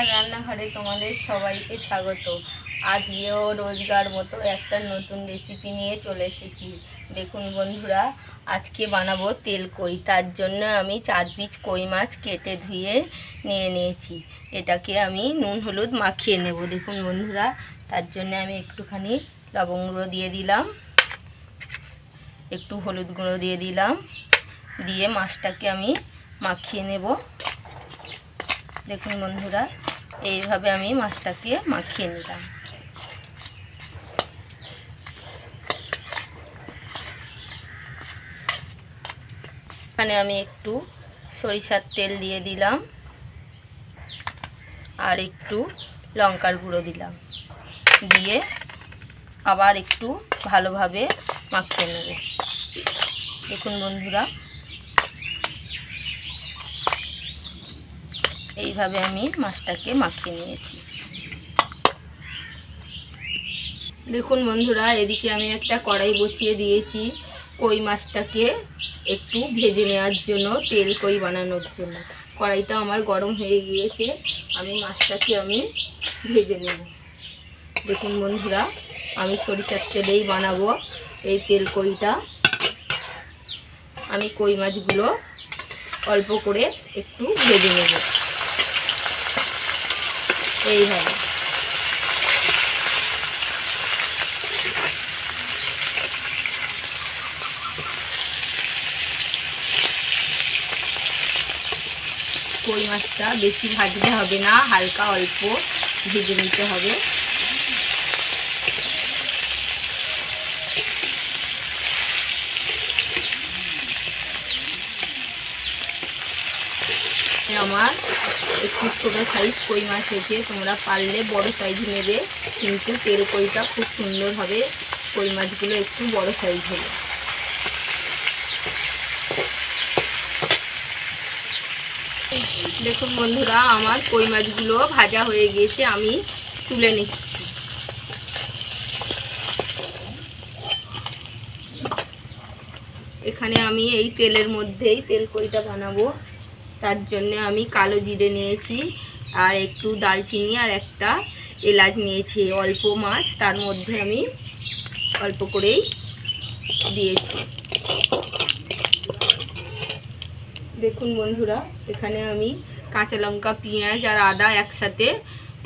আমার রান্নাঘরে তোমাদের সবাইকে স্বাগত। আজকেও রোজগার মতো একটা নতুন রেসিপি নিয়ে চলে এসেছি। দেখুন বন্ধুরা, আজকে বানাবো তেল কই তার জন্য আমি চার পিস কই মাছ কেটে ধুয়ে নিয়ে নিয়েছি। এটাকে আমি নুন হলুদ মাখিয়ে নেব। দেখুন বন্ধুরা, তার জন্য আমি একটুখানি লবঙ্গ গুঁড়ো দিয়ে দিলাম। একটু হলুদ গুঁড়ো দিয়ে দিলাম। দিয়ে মাছটাকে আমি মাখিয়ে নেব। দেখুন বন্ধুরা এইভাবে আমি মাছটাকে মাখিয়ে নিলাম। এখানে আমি একটু সরিষার তেল দিয়ে দিলাম আর একটু লঙ্কার গুঁড়ো দিলাম। দিয়ে আবার একটু ভালোভাবে মাখিয়ে নেব। দেখুন বন্ধুরা এইভাবে আমি মাছটাকে মাখিয়ে নিয়েছি। দেখুন বন্ধুরা, এদিকে আমি একটা কড়াই বসিয়ে দিয়েছি কই মাছটাকে একটু ভেজে নেওয়ার জন্য, তেল কই বানানোর জন্য। কড়াইটা আমার গরম হয়ে গিয়েছে, আমি মাছটাকে আমি ভেজে নেব। দেখুন বন্ধুরা, আমি সরিষার তেলেই বানাবো এই তেল কইটা। আমি কই মাছগুলো অল্প করে একটু ভেজে নেব। এইভাবে কই মাছটা? বেশি ভাজতে হবে না হালকা অল্প ভেজে নিতে হবে। আমার। একটু ছোটো সাইজ কই মাছ হয়েছে তোমরা পারলে বড় সাইজ নেবে, কিন্তু তেল কইটা খুব সুন্দর হবে। কই মাছগুলো একটু বড় সাইজ হবে। দেখুন বন্ধুরা, আমার কই মাছগুলো ভাজা হয়ে গিয়েছে, আমি তুলে নিচ্ছি। এখানে আমি এই তেলের মধ্যেই তেল কইটা বানাবো। তার জন্য আমি কালো জিরে নিয়েছি আর একটু দালচিনি আর একটা এলাচ নিয়েছি, অল্প মাছ, তার মধ্যে আমি অল্প করেই দিয়েছি। দেখুন বন্ধুরা, এখানে আমি কাঁচা লঙ্কা, পেঁয়াজ আর আদা একসাথে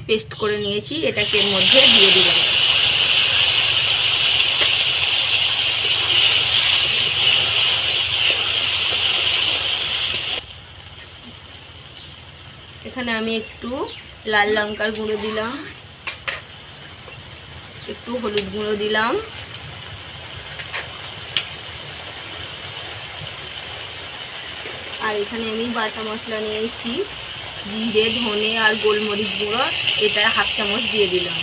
পেস্ট করে নিয়েছি, এটাকে এর মধ্যে দিয়ে দিলাম। এখানে আমি একটু লাল লঙ্কার গুঁড়ো দিলাম। একটু হলুদ গুঁড়ো দিলাম। আর এখানে আমি বাটা মশলা নিয়েছি, জিরে, ধনে আর গোলমরিচ গুঁড়ো, এটা হাফ চামচ দিয়ে দিলাম।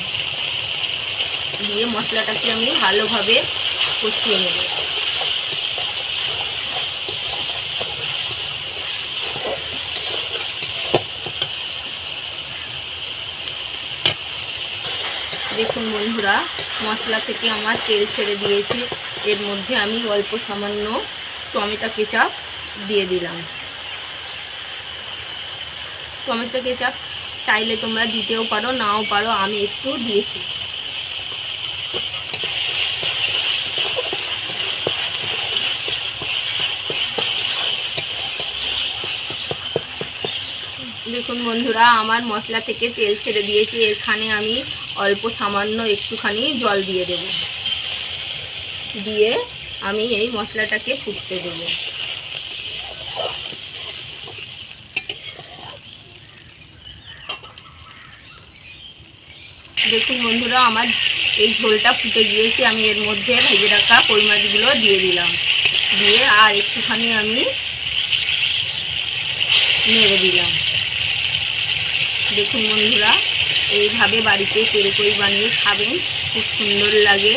দিয়ে মশলাটাকে আমি ভালোভাবে কষিয়ে নেব। দেখুন বন্ধুরা, মশলা থেকে আমার তেল ছেড়ে দিয়েছে। এর মধ্যে আমি অল্প সামান্য টমেটো কেচাপ দিয়ে দিলাম। টমেটো কেচাপ চাইলে তোমরা দিতেও পারো, নাও পারো, আমি একটু দিয়েছি। দেখুন বন্ধুরা, আমার মশলা থেকে তেল ছেড়ে দিয়েছি। এখানে আমি অল্প সামান্য একটুখানি জল দিয়ে দেব। দিয়ে আমি এই মশলাটাকে ফুটতে দেবো। দেখুন বন্ধুরা, আমার এই ঝোলটা ফুটে গিয়েছে। আমি এর মধ্যে ভেজে রাখা কই মাছগুলো দিয়ে দিলাম। দিয়ে আর একটুখানি আমি নেড়ে দিলাম। দেখুন বন্ধুরা এইভাবে বাড়িতে তেল কই বানিয়ে খাবেন। খুব সুন্দর লাগে।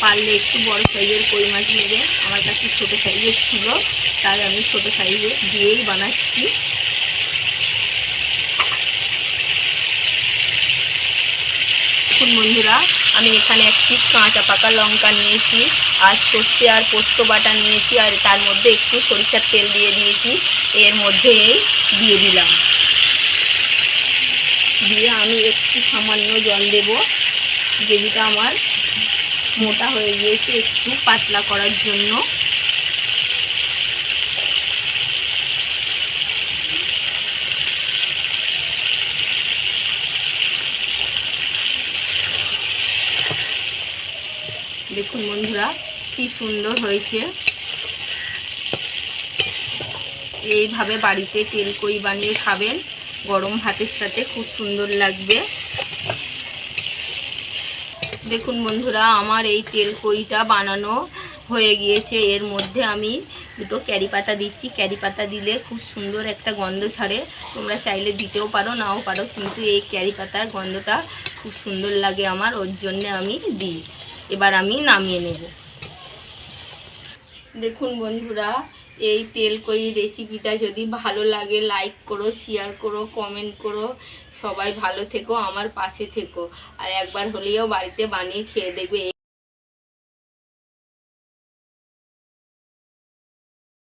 পারলে একটু বড় সাইজের কই মাছ নেবে আমার কাছে ছোটো সাইজের ছিল, তাই আমি ছোটো সাইজে দিয়েই বানাচ্ছি। বন্ধুরা, আমি এখানে একটি কাঁচা পাকা লঙ্কা নিয়েছি, আর সর্ষে আর পোস্ত বাটা নিয়েছি, আর তার মধ্যে একটু সরিষার তেল দিয়ে দিয়েছি। এর মধ্যে দিয়ে দিলাম। দিয়ে আমি একটু সামান্য জল দেব। গ্রেভিটা আমার মোটা হয়ে গিয়েছে একটু পাতলা করার জন্য। দেখুন বন্ধুরা, কি সুন্দর হয়েছে। এইভাবে বাড়িতে তেল কই বানিয়ে খাবেন। গরম ভাতের সাথে খুব সুন্দর লাগবে। দেখুন বন্ধুরা, আমার এই তেল কইটা বানানো হয়ে গিয়েছে। এর মধ্যে আমি দুটো ক্যারি পাতা দিচ্ছি। ক্যারি পাতা দিলে খুব সুন্দর একটা গন্ধ ছাড়ে। তোমরা চাইলে দিতেও পারো, নাও পারো, কিন্তু এই ক্যারি পাতার গন্ধটা খুব সুন্দর লাগে আমার। ওর জন্যে আমি দিই। এবার আমি নামিয়ে নেব। দেখুন বন্ধুরা এই তেল কই রেসিপিটা যদি ভালো লাগে লাইক করো শেয়ার করো কমেন্ট করো। সবাই ভালো থেকো, আমার পাশে থেকো। আর একবার হলেও বাড়িতে বানিয়ে খেয়ে দেখবে।